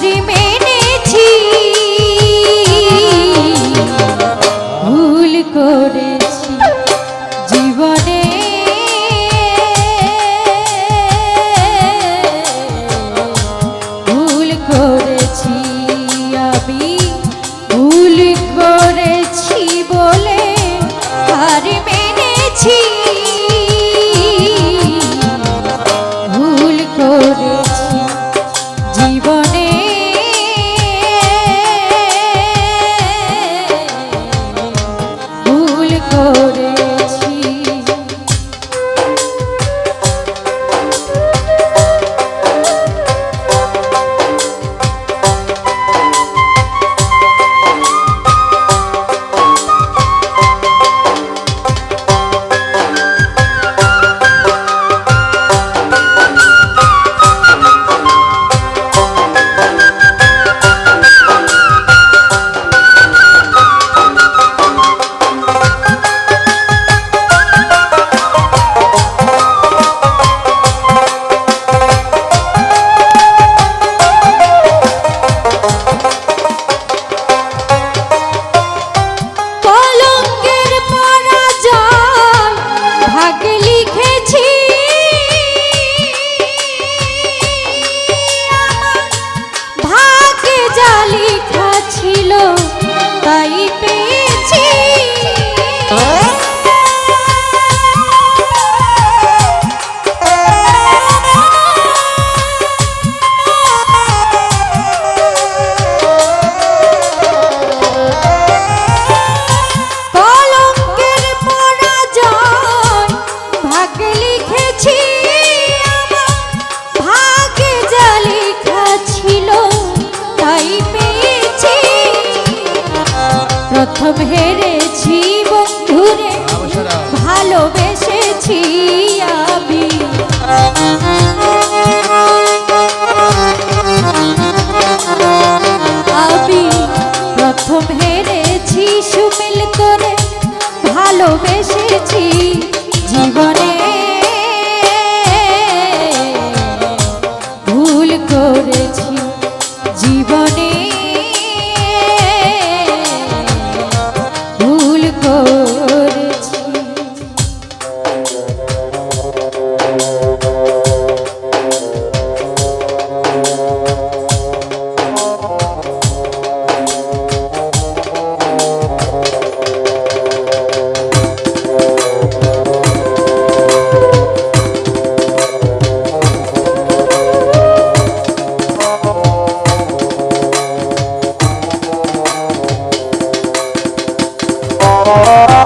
রাজি মেনেছি। ভুল করেছি জীবনে। ভুল করেছি আমি ভুল করেছি বলে হার মেনেছি। come here.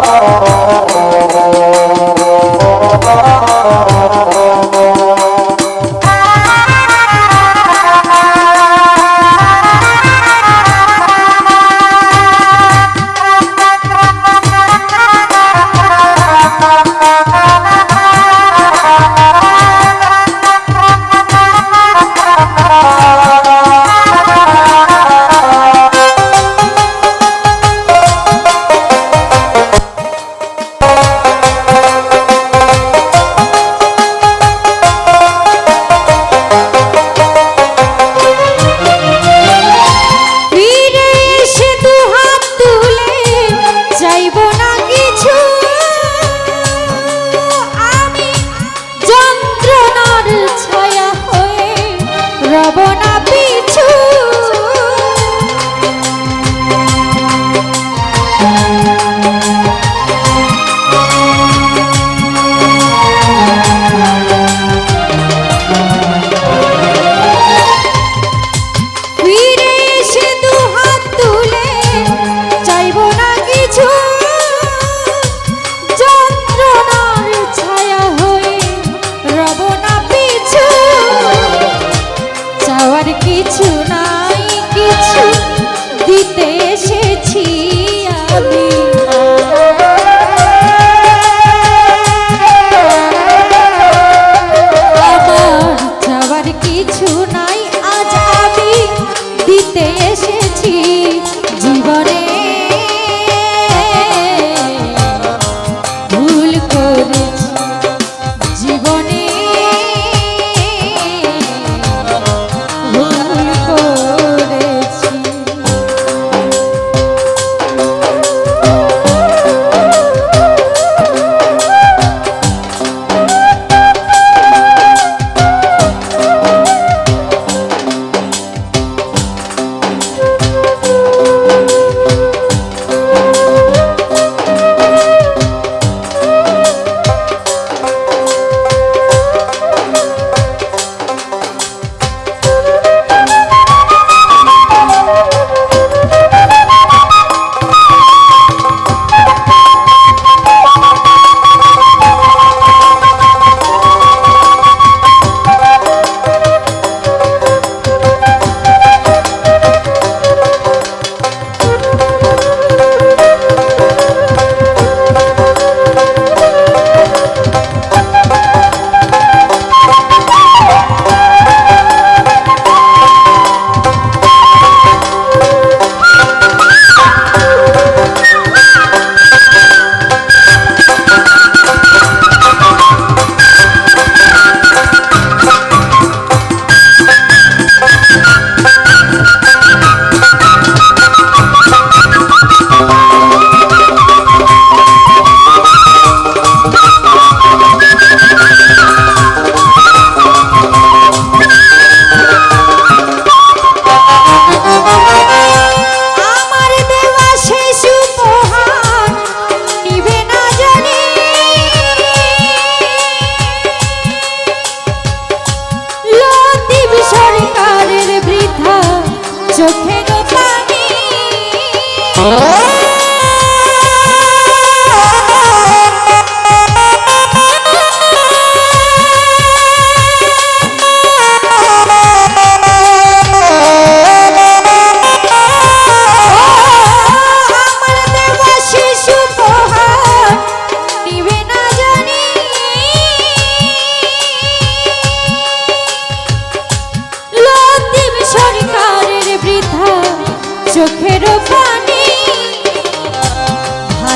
Oh, জীবনে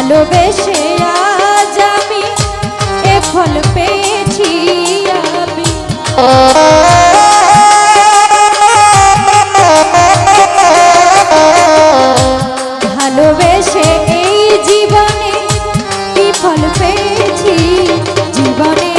ভালোবেসে আজ এ ফল পেয়েছি আমি। ভালোবেসে এই জীবনে কি ফল পেয়েছি? জীবনে